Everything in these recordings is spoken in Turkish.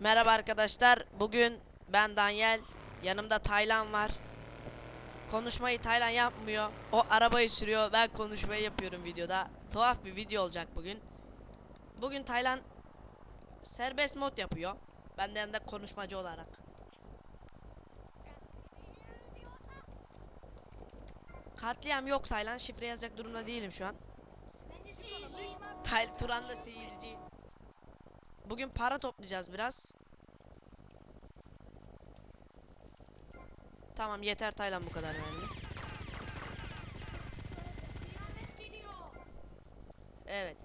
Merhaba arkadaşlar. Bugün ben Daniel. Yanımda Taylan var. Konuşmayı Taylan yapmıyor. O arabayı sürüyor. Ben konuşmayı yapıyorum videoda. Tuhaf bir video olacak bugün. Bugün Taylan serbest mod yapıyor. Ben de yanında konuşmacı olarak. Katliam yok Taylan. Şifre yazacak durumda değilim şu an. Tay Turan da seyirci. Bugün para toplayacağız biraz. Tamam yeter Taylan bu kadar yani. Evet.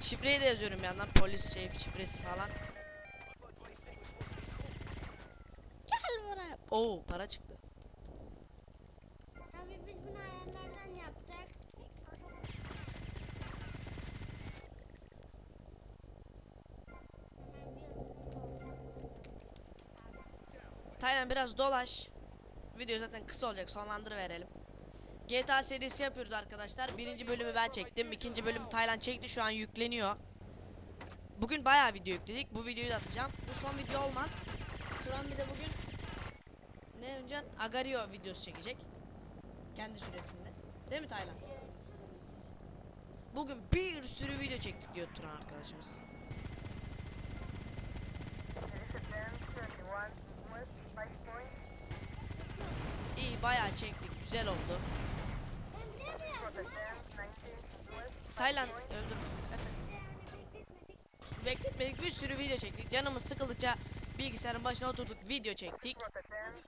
Şifreyi de yazıyorum bir yandan polis şey şifresi falan. Gel buraya. Oo para çıktı. Taylan biraz dolaş. Video zaten kısa olacak sonlandırı verelim. GTA serisi yapıyoruz arkadaşlar. Birinci bölümü ben çektim. ikinci bölümü Taylan çekti. Şu an yükleniyor. Bugün bayağı video yükledik. Bu videoyu da atacağım. Bu son video olmaz. Turan bir de bugün ne önce Agario videosu çekecek. Kendi süresinde. Değil mi Taylan? Bugün bir sürü video çektik diyor Turan arkadaşımız. Bayağı çektik. Güzel oldu. Hem de biraz Taylan öldüm. Evet. bekletmedik. Bir sürü video çektik. Canımız sıkıldıkça bilgisayarın başına oturduk video çektik.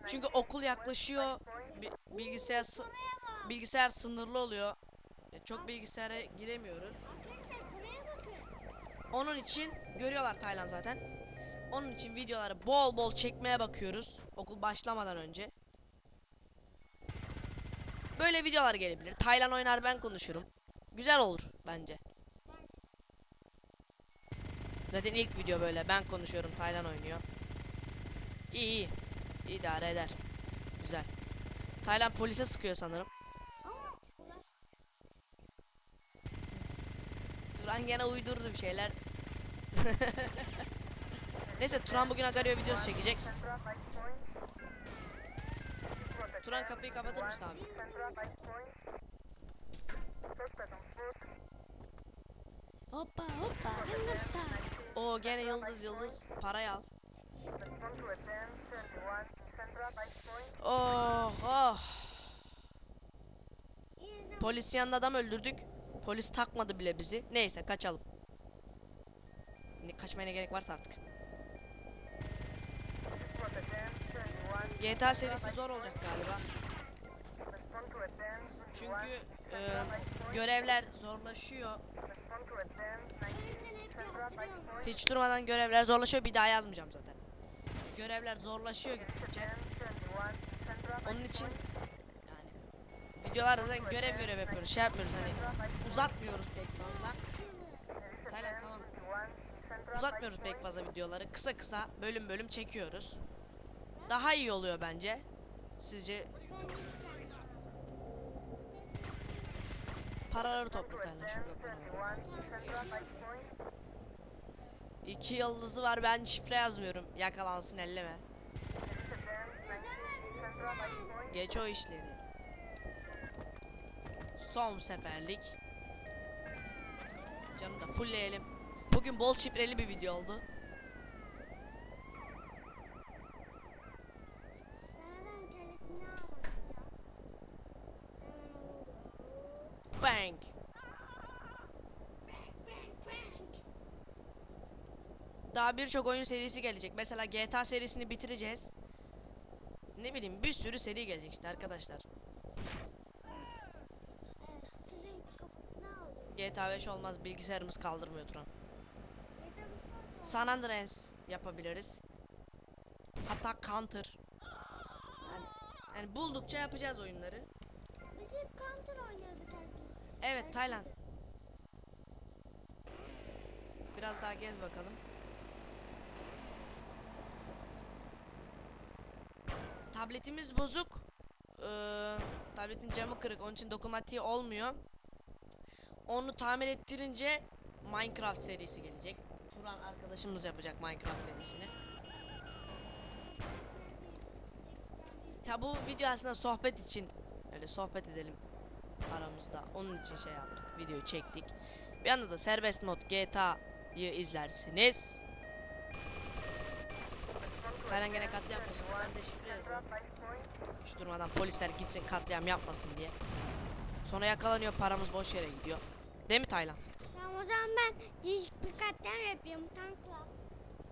Çünkü okul yaklaşıyor. Bi- bilgisayar bilgisayar sınırlı oluyor. Çok bilgisayara giremiyoruz. Onun için görüyorlar Taylan zaten. Onun için videoları bol bol çekmeye bakıyoruz. Okul başlamadan önce. Böyle videolar gelebilir. Taylan oynar ben konuşurum. Güzel olur bence. Zaten ilk video böyle. Ben konuşuyorum. Taylan oynuyor. İyi iyi. İdare eder. Güzel. Taylan polise sıkıyor sanırım. Turan gene uydurdu bir şeyler. Neyse Turan bugün Agario videosu çekecek. Turan kapıyı kapatır mısın abi? Hoppa hoppa Gangnam Style. Oo gene yıldız yıldız. Parayı al. Oh oh. Polis yanında adam öldürdük. Polis takmadı bile bizi. Neyse kaçalım. Ne, kaçmaya ne gerek varsa artık. GTA serisi zor olacak galiba. Çünkü e, görevler zorlaşıyor. Hiç durmadan görevler zorlaşıyor. Bir daha yazmayacağım zaten. Görevler zorlaşıyor gittikçe. Onun için yani videolarda da görev görev yapıyoruz. Şey yapmıyoruz hani uzatmıyoruz pek fazla. Taylan tamam. Uzatmıyoruz pek fazla videoları. Kısa kısa bölüm bölüm çekiyoruz. Daha iyi oluyor bence. Sizce paraları topla Taylan şurada. İki yıldızı var ben şifre yazmıyorum. Yakalansın elleme. Geç o işleri. Son seferlik. Canı da fullleyelim. Bugün bol şifreli bir video oldu. Ben adam kellesini alacağım. Hemen oldu. Bang. Daha birçok oyun serisi gelecek. Mesela GTA serisini bitireceğiz. Ne bileyim bir sürü seri gelecek işte arkadaşlar. GTA 5 olmaz bilgisayarımız kaldırmıyor Turan. San Andreas yapabiliriz. Hatta Counter. Yani, yani buldukça yapacağız oyunları. Biz hep counter oynuyorduk herkes. Evet Tayland. Biraz daha gez bakalım. Tabletimiz bozuk. Ee, tabletin camı kırık. Onun için dokunmatiği olmuyor. Onu tamir ettirince Minecraft serisi gelecek. Turan arkadaşımız yapacak Minecraft serisini. Ya bu video aslında sohbet için öyle sohbet edelim aramızda. Onun için şey yaptık. Videoyu çektik. Bir anda da serbest mod GTA'yı izlersiniz. Taylan gene katliam yapmıştı. Ben. Hiç durmadan polisler gitsin katliam yapmasın diye. Sonra yakalanıyor paramız boş yere gidiyor. Değil mi Taylan? Tamam o zaman ben değişik bir katliam yapıyorum tankla.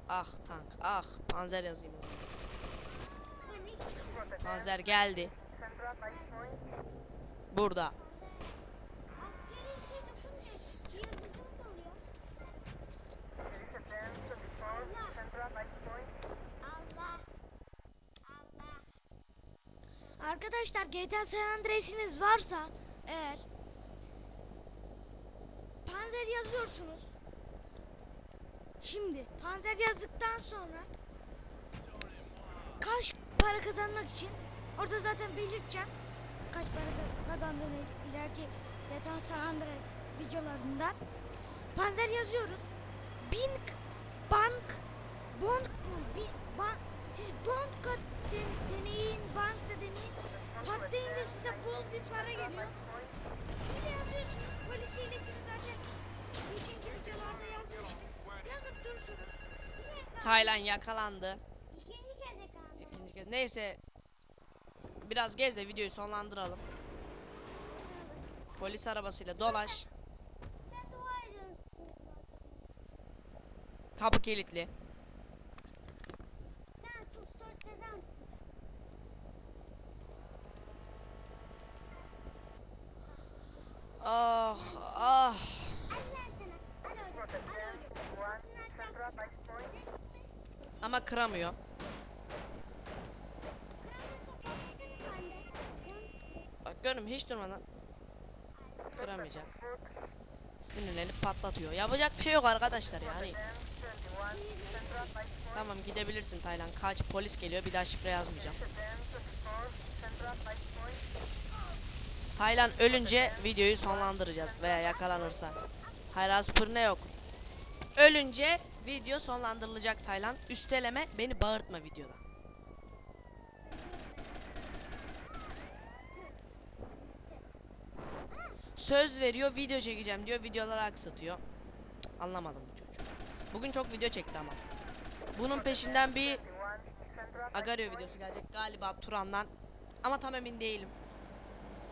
Ah tank ah panzer yazayım. Panzer geldi. Burada. Arkadaşlar GTA San Andreas'iniz varsa eğer Panzer yazıyorsunuz. Şimdi Panzer yazdıktan sonra kaç para kazanmak için orada zaten belirteceğim kaç para ka- kazandığını ileriki GTA San Andreas videolarında. Panzer yazıyoruz. Bink Bank Bond mu? Bi- ban- siz Bond kat den- deneyin, bank da deneyin. Patlayınca size bol bir para geliyor. Hile yazıyorsunuz. Polis hilesini zaten geçenki videolarda yazmıştık. Yazıp dursunuz. Taylan yakalandı. İkinci kere kaldı. İkinci kez. Neyse. Biraz gez de videoyu sonlandıralım. Polis arabasıyla dolaş. Kapı kilitli. Ah ah. Ama kıramıyor. Bak görün hiç durmadan kıramayacak. Sinirlenip patlatıyor. Yapacak bir şey yok arkadaşlar yani. Tamam gidebilirsin Taylan. Kaç polis geliyor bir daha şifre yazmayacağım. Taylan ölünce videoyu sonlandıracağız veya yakalanırsa. Hayır ne yok. Ölünce video sonlandırılacak Taylan. Üsteleme beni bağırtma videoda. Söz veriyor video çekeceğim diyor videoları aksatıyor. Anlamadım. Bugün çok video çekti ama. Bunun peşinden bir Agario videosu gelecek galiba Turan'dan. Ama tam emin değilim.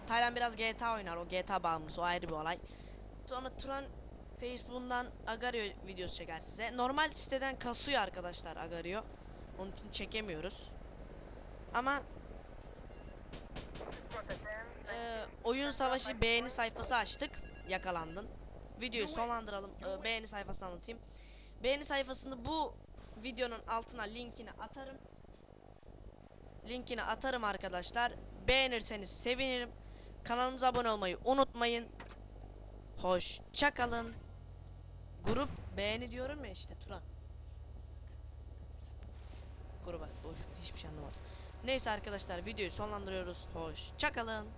Taylan biraz GTA oynar. O GTA bağımlısı. O ayrı bir olay. Sonra Turan Facebook'undan Agario videosu çeker size. Normal siteden kasıyor arkadaşlar Agario. Onun için çekemiyoruz. Ama e, oyun savaşı beğeni sayfası açtık. Yakalandın. Videoyu sonlandıralım. E, beğeni sayfasını anlatayım. Beğeni sayfasını bu videonun altına linkini atarım. Linkini atarım arkadaşlar. Beğenirseniz sevinirim. Kanalımıza abone olmayı unutmayın. Hoşça kalın. Grup beğeni diyorum ya işte Turan. Gruba boş hiçbir şey anlamadım. Neyse arkadaşlar videoyu sonlandırıyoruz. Hoşça kalın.